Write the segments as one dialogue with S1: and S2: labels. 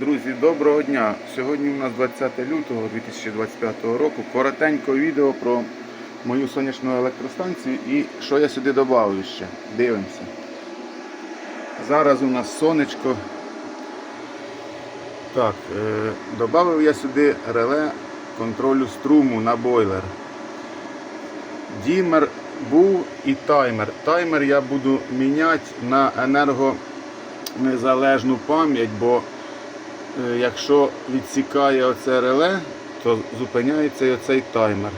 S1: Друзі, доброго дня! Сьогодні у нас 20 лютого 2025 року. Коротенько відео про мою сонячну електростанцію і що я сюди додав ще. Дивимося. Зараз у нас сонечко. Так, е, додав я сюди реле контролю струму на бойлер. Дімер був і таймер. Таймер я буду міняти на енергонезалежну пам'ять, бо якщо відсікає оце реле, то зупиняється і оцей таймер.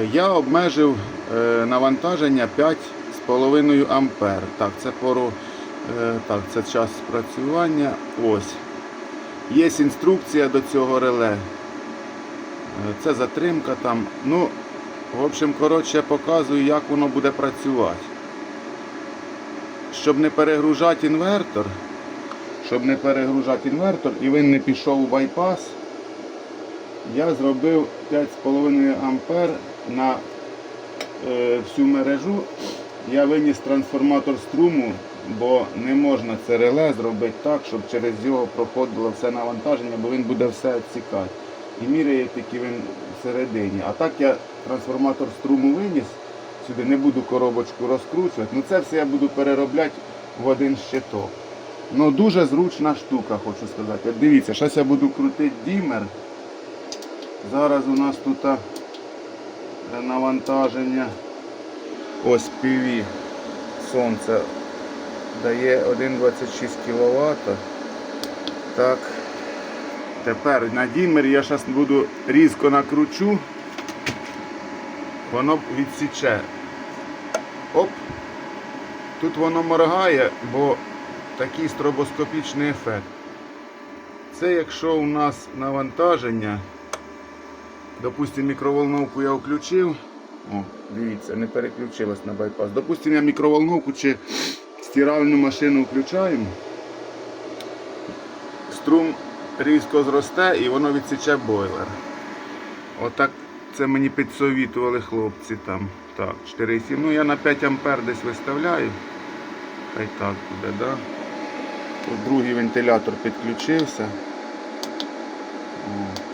S1: Е, Я обмежив е, навантаження 5,5 А. Так, це пору, е, так, це час спрацювання. Ось. Є інструкція до цього реле. Е, Це затримка там. Ну, в общем, коротше, я показую, як воно буде працювати. Щоб не перегружати інвертор, щоб не перегружати інвертор і він не пішов у байпас, я зробив 5,5 А на е, всю мережу. Я виніс трансформатор струму, бо не можна це реле зробити так, щоб через його проходило все навантаження, бо він буде все відсікати. І міряє тільки він всередині. А так я трансформатор струму виніс, сюди не буду коробочку розкручувати. Ну це все я буду переробляти в один щиток. Ну дуже зручна штука, хочу сказати. От дивіться, зараз я буду крутити дімер. Зараз у нас тут навантаження. Ось PV сонце дає 1,26 кВт. Так. Тепер на дімер я зараз буду різко накручу. Воно відсіче. Оп. Тут воно моргає, бо такий стробоскопічний ефект. Це якщо у нас навантаження, допустимо, мікроволновку я включив. О, дивіться, не переключилась на байпас. Допустимо, я мікроволновку чи стиральну машину включаємо. Струм різко зросте і воно відсіче бойлер. Отак це мені підсовітували хлопці там. Так, 4,7. Ну я на 5 ампер десь виставляю. Хай так буде, да? Другий вентилятор підключився. О.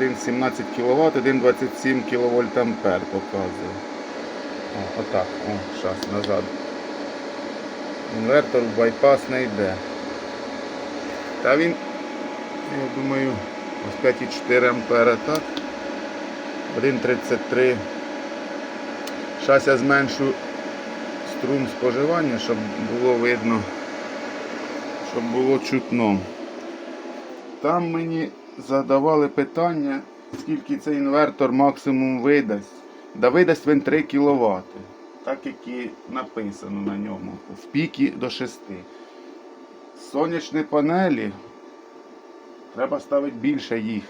S1: 1,17 кВт, 1,27 кВт ампер показує. О, отак, о, зараз назад. Інвертор в байпас не йде. Та він, я думаю, ось 5,4 ампера, так? 1,33. Зараз я зменшу струм споживання, щоб було видно, щоб було чутно. Там мені задавали питання, скільки цей інвертор максимум видасть. Да видасть він 3 кВт, так як і написано на ньому. В піки до 6. Сонячні панелі треба ставити більше їх.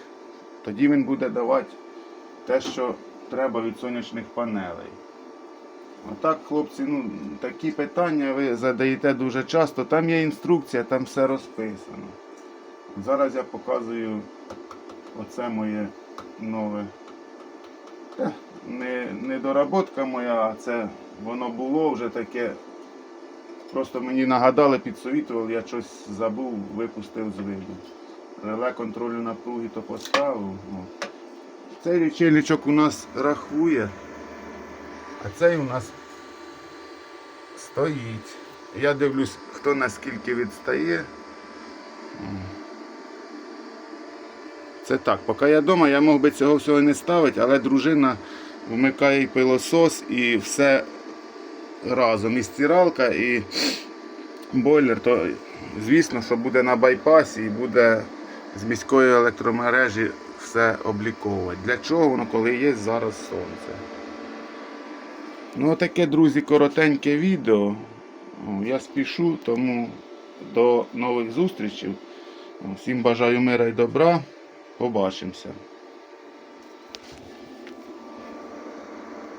S1: Тоді він буде давати те, що треба від сонячних панелей. Отак, хлопці, ну, такі питання ви задаєте дуже часто. Там є інструкція, там все розписано. Зараз я показую оце моє нове. Не, не доработка моя, а це воно було вже таке. Просто мені нагадали, підсовітували, я щось забув, випустив з виду. Реле контролю напруги то поставив. О. Цей лічильничок у нас рахує, а цей у нас стоїть. Я дивлюсь, хто наскільки відстає. Це так, поки я вдома, я мог би цього всього не ставити, але дружина вмикає пилосос і все разом. І стиралка, і бойлер, то звісно, що буде на байпасі і буде з міської електромережі все обліковувати. Для чого воно, коли є зараз сонце? Ну, таке, друзі, коротеньке відео. Я спішу, тому до нових зустрічей. Всім бажаю мира і добра. Побачимося.